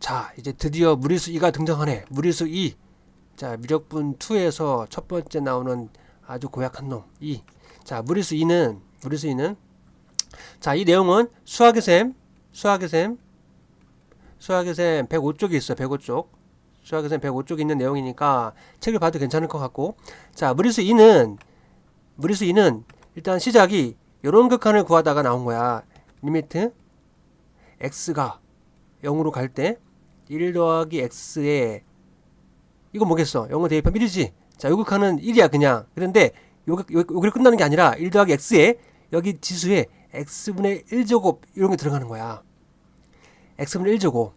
자, 이제 드디어 무리수 2가 등장하네. 무리수 2. 자, 미력분 2에서 첫 번째 나오는 아주 고약한 놈 2. 자, 무리수 2는 무리수 2는 자, 이 내용은 수학의 셈, 수학의 셈, 수학의 셈 105쪽에 있어. 105쪽. 수학의 셈 105쪽에 있는 내용이니까 책을 봐도 괜찮을 것 같고. 자, 무리수 2는 무리수 2는 일단 시작이 요런 극한을 구하다가 나온 거야. 리미트 x가 0으로 갈 때 1 더하기 x에 이거 뭐겠어? 0을 대입하면 1이지. 자, 요 극한은 1이야 그냥. 그런데 요, 요, 여기로 끝나는 게 아니라 1 더하기 x에 여기 지수에 x분의 1제곱 이런 게 들어가는 거야. x분의 1제곱.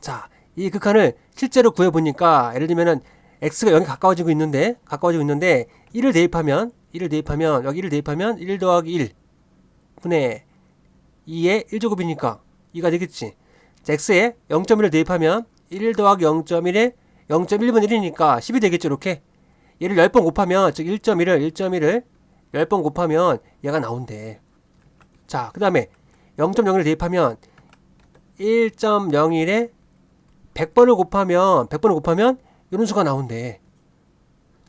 자, 이 극한을 실제로 구해 보니까 예를 들면은 x가 0에 가까워지고 있는데 가까워지고 있는데 1을 대입하면 1을 대입하면 여기 1을 대입하면 1 더하기 1 분의 2의 1제곱이니까 2가 되겠지. 자, x에 0.1을 대입하면 1 더하기 0.1에 0.1분 1이니까 10이 되겠죠, 이렇게. 얘를 10번 곱하면, 즉 1.1을, 1.1을 10번 곱하면 얘가 나온대. 자, 그 다음에 0.01을 대입하면 1.01에 100번을 곱하면, 100번을 곱하면 이런 수가 나온대.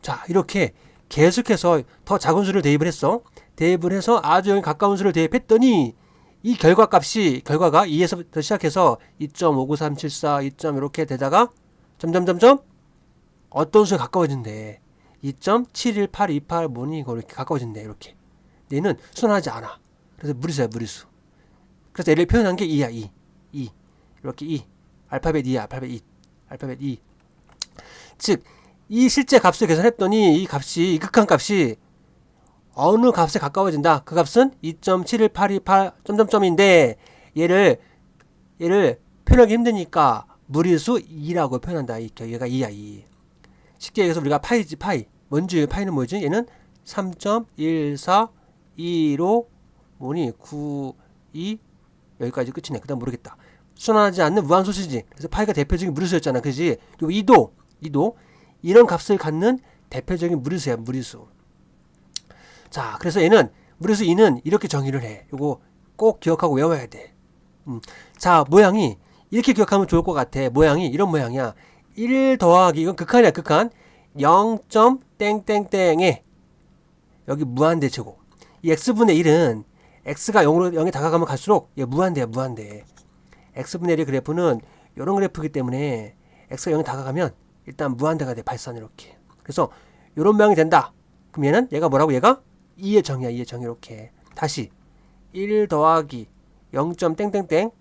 자, 이렇게 계속해서 더 작은 수를 대입을 했어. 대입을 해서 아주 0에 가까운 수를 대입했더니 이 결과 값이 결과가 2에서부터 시작해서 2.59374, 2. 이렇게 되다가 점점 점점 어떤 수에 가까워진대. 2.71828 뭐니 이거 이렇게 가까워진대 이렇게. 얘는 순하지 않아. 그래서 무리수야 무리수. 그래서 얘를 표현한 게 2야 2. 2. 이렇게 2. 알파벳 2야 알파벳 2. 알파벳 2. 즉 이 실제 값을 계산했더니 이 값이 이 극한 값이 어느 값에 가까워진다. 그 값은 2.71828 점점점인데 얘를 얘를 표현하기 힘드니까 무리수 2라고 표현한다. 이 얘가 2야 2. 쉽게 얘기해서 우리가 파이지 파이. 뭔지 파이는 뭐지? 얘는 3.1425 뭐니 92 여기까지 끝이네. 그다음 모르겠다. 순환하지 않는 무한소수지. 그래서 파이가 대표적인 무리수였잖아. 그지? 요 2도 2도 이런 값을 갖는 대표적인 무리수야. 무리수. 자, 그래서 얘는 무리수 2는 이렇게 정의를 해. 요거 꼭 기억하고 외워야 돼. 음. 자, 모양이 이렇게 기억하면 좋을 것 같아. 모양이 이런 모양이야. 1 더하기 이건 극한이야, 극한. 0. 땡땡땡에 여기 무한대 제곱. 이 x분의 1은 x가 0으로 0에 다가가면 갈수록 얘 무한대야, 무한대. x분의 1의 그래프는 이런 그래프이기 때문에 x가 0에 다가가면 일단 무한대가 돼, 발산 이렇게. 그래서 이런 모양이 된다. 그럼 얘는 얘가 뭐라고 얘가 2의 정이야, 2의 정 이렇게. 다시 1 더하기 0. 땡땡땡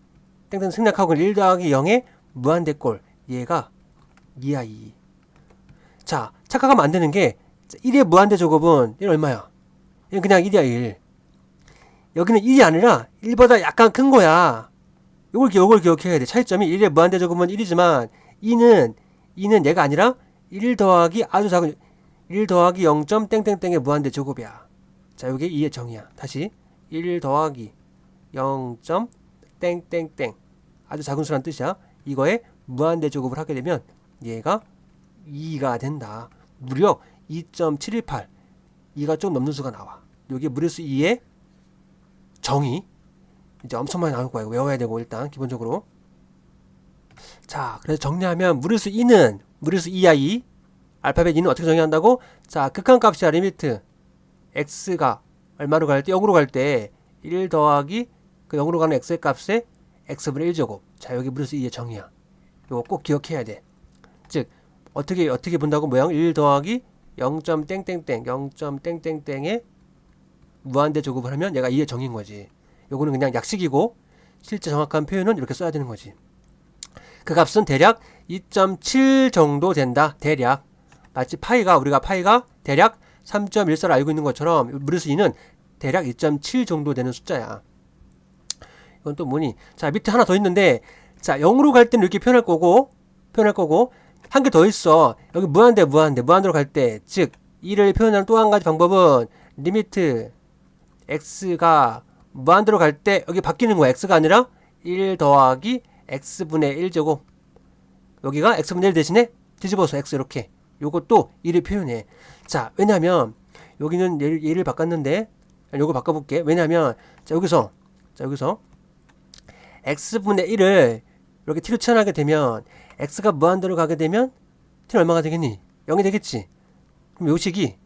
땡땡 생략하고 1 더하기 0의 무한대꼴 얘가 2야 2. 자 착각하면 안 되는 게 1의 무한대 제곱은 얘는 얼마야? 얘는 그냥 1이야 1. 여기는 1이 아니라 1보다 약간 큰 거야. 요걸, 기- 요걸 기억해야 돼. 차이점이 1의 무한대 제곱은 1이지만 2는 2는 얘가 아니라 1 더하기 아주 작은 1 더하기 0. 땡땡땡의 무한대 제곱이야. 자, 요게 2의 정이야. 다시 1 더하기 0. 땡땡땡 아주 작은 수란 뜻이야. 이거에 무한대 제곱을 하게 되면 얘가 2가 된다. 무려 2.718 2가 좀 넘는 수가 나와. 요게 무리수 2의 정의 이제 엄청 많이 나올 거예요. 외워야 되고 일단 기본적으로 자 그래서 정리하면 무리수 2는 무리수 2야 2 알파벳 2는 어떻게 정의한다고? 자 극한값이야 리미트 x가 얼마로 갈 때 0으로 갈 때 1 더하기 그 0으로 가는 x의 값에 x분의 1제곱. 자 여기 무리수 2의 정의야. 이거 꼭 기억해야 돼 즉 어떻게 어떻게 본다고 모양? 1 더하기 0. 땡땡땡 0. 땡땡땡에 무한대 제곱을 하면 얘가 2의 정인 거지. 요거는 그냥 약식이고 실제 정확한 표현은 이렇게 써야 되는 거지. 그 값은 대략 2.7 정도 된다. 대략. 마치 파이가 우리가 파이가 대략 3.14를 알고 있는 것처럼 무리수 2는 대략 2.7 정도 되는 숫자야. 이건 또 뭐니? 자, 밑에 하나 더 있는데 자, 0으로 갈 때는 이렇게 표현할 거고 표현할 거고 한 개 더 있어. 여기 무한대 무한대 무한대로 갈 때 즉 2를 표현하는 또 한 가지 방법은 리미트 x가 무한대로 갈 때 여기 바뀌는 거야. x가 아니라 1 더하기 x분의 1제곱 여기가 x분의 1 대신에 뒤집어서 x 이렇게 요것도 1을 표현해. 자, 왜냐면 여기는 얘를, 얘를 바꿨는데 요거 바꿔 볼게. 왜냐면 자 여기서 자 여기서 x분의 1을 이렇게 t로 치환하게 되면 x가 무한대로 가게 되면 t는 얼마가 되겠니? 0이 되겠지. 그럼 요 식이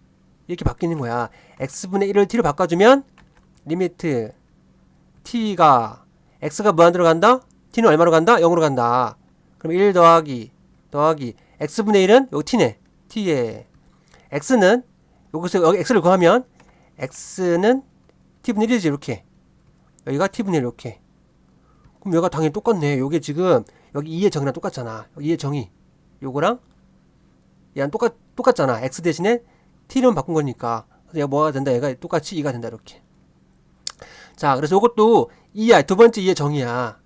이렇게 바뀌는 거야. x분의 1을 t로 바꿔 주면 리미트 t가 x가 무한대로 간다? t는 얼마로 간다? 0으로 간다. 그럼 1 더하기 더하기 x분의 1은 요 t네. T에 x는 여기서 여기 x를 구하면 x는 t분의 1이지 이렇게 여기가 t분의 1 이렇게 그럼 여기가 당연히 똑같네. 요게 지금 여기 2의 정이랑 똑같잖아. 2의 정의 요거랑 얘랑 똑같 똑같잖아. x 대신에 t는 바꾼 거니까 그래서 얘가 뭐가 된다? 얘가 똑같이 2가 된다 이렇게. 자, 그래서 요것도 2야. 두 번째 2의 정의야.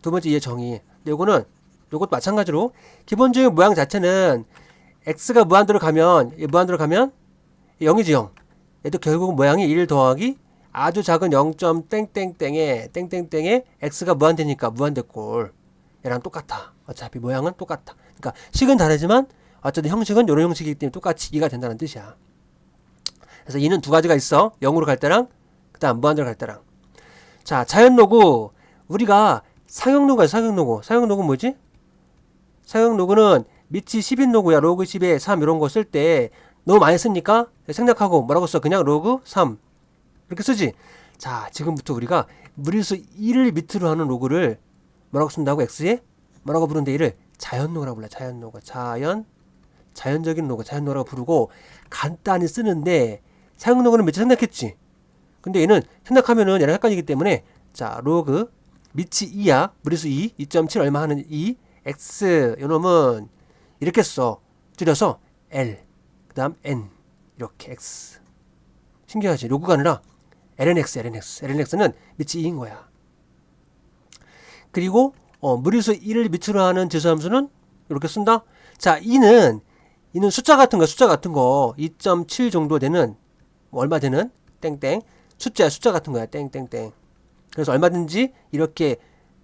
두 번째 2의 정의. 근데 요거는 요것도 마찬가지로 기본적인 모양 자체는 x가 무한대로 가면 얘 무한대로 가면 0이지 0. 얘도 결국 모양이 1 더하기 아주 작은 0. 땡땡땡에 땡땡땡에 x가 무한대니까 무한대꼴. 얘랑 똑같아. 어차피 모양은 똑같아. 그러니까 식은 다르지만 어쨌든 형식은 이런 형식이기 때문에 똑같이 2가 된다는 뜻이야. 그래서 2는 두 가지가 있어. 0으로 갈 때랑 그다음 무한대로 갈 때랑. 자, 자연노구 우리가 상용노구야, 상용노구. 상용노구 뭐지? 상용노구는 밑이 10인 노구야. 로그 10에 3 이런 거 쓸 때 너무 많이 쓰니까 생략하고 뭐라고 써? 그냥 로그 3 이렇게 쓰지. 자, 지금부터 우리가 무리수 1을 밑으로 하는 로그를 뭐라고 쓴다고 x에 뭐라고 부르는데 이를 자연노구라고 불러. 자연노구. 자연 자연적인 로그, 자연노구라고 부르고 간단히 쓰는데 사용노구는 며칠 생략했지. 근데 얘는 생략하면은 얘랑 헷갈리기 때문에 자 로그 밑이 2야 무리수 2 2.7 얼마 하는 2 x 요놈은 이렇게 써. 줄여서 l 그 다음 n 이렇게 x. 신기하지? 로그가 아니라 lnx lnx. Lnx는 밑이 2인 거야. 그리고 어, 무리수 1을 밑으로 하는 지수함수는 이렇게 쓴다? 자 2는 2는 숫자 같은 거 숫자 같은 거. 2.7 정도 되는 뭐 얼마 되는? 땡땡. 숫자 숫자 같은 거야. 땡땡땡. 그래서 얼마든지 이렇게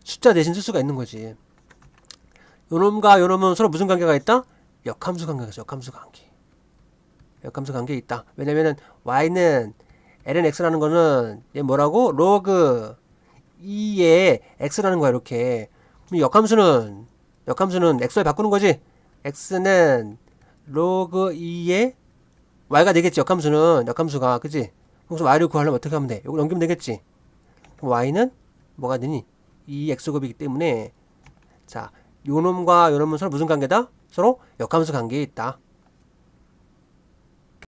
숫자 대신 쓸 수가 있는 거지 요놈과 요놈은 서로 무슨 관계가 있다? 역함수 관계가 있어 역함수 관계 역함수 관계 있다 왜냐면은 y는 ln x라는 거는 얘 뭐라고? 로그 2의 x라는 거야 이렇게 그럼 역함수는 역함수는 x를 바꾸는 거지 x는 로그 2의 y가 되겠지 역함수는 역함수가 그지 그래서 y를 구하려면 어떻게 하면 돼? 이거 넘기면 되겠지. 그럼 y는 뭐가 되니? 이 x곱이기 때문에 자, 요 놈과 요 놈은 서로 무슨 관계다? 서로 역함수 관계에 있다.